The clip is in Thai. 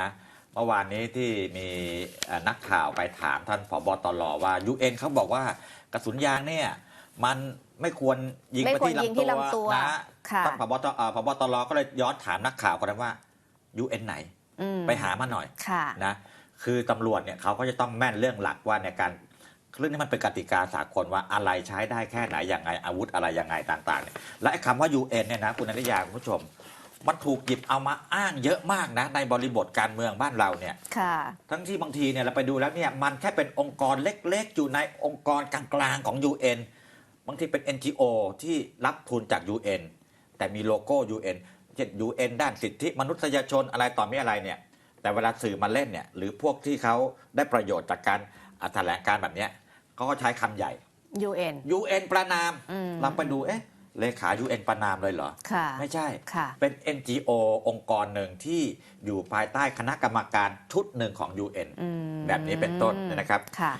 นะเมื่อวานนี้ที่มีเอ่อนักข่าวไปถามท่านผบตรว่า UN เขาบอกว่ากระสุนยางเนี่ยมันไม่ควรยิงไม่ไปควรที่ยิงที่ลำลำตัตัววนะค่ะท่านผบตเอ่อผบตรก็เลยย้อนถามนักข่าวคนนั้นว่า UN ไหนอืมไปหามาหน่อยค่ะนะคือตำรวจเนี่ยเขาก็จะต้องแม่นเรื่องหลักว่าในการเรื่องนี้มันเป็นกติกาสากลว่าอะไรใช้ได้แค่ไหนอย่างไงอาวุธอะไรยังไงต่างๆเนี่ยและไอ้คำว่า UN เนี่ยนะคุณอนิยาคุณผู้ชม มันถูกหยิบเอามาอ้างเยอะมากนะ ในบริบทการเมืองบ้านเราเนี่ยค่ะทั้งที่บางทีเนี่ยเราไปดูแล้วเนี่ยมันแค่เป็นองค์กรเล็กๆ อยู่ในองค์กรกลางๆของ UN บางทีเป็น NGO ที่รับทุนจาก UN แต่มีโลโก้ UN เช่น UN ด้านสิทธิมนุษยชนอะไรต่อมีอะไรเนี่ย แต่เวลาสื่อมาเล่นเนี่ยหรือพวกที่เขาได้ประโยชน์จากการอะแถลงการแบบเนี้ยเขาก็ใช้คำใหญ่ UN UN ประนามอืมเราไปดูเอ๊ะ เลขา UN ประนามเลยเหรอ ค่ะ ไม่ใช่ค่ะเป็น NGO องค์กรหนึ่งที่อยู่ภายใต้คณะกรรมการชุดหนึ่งของ UN อืมแบบนี้เป็นต้นนะครับค่ะ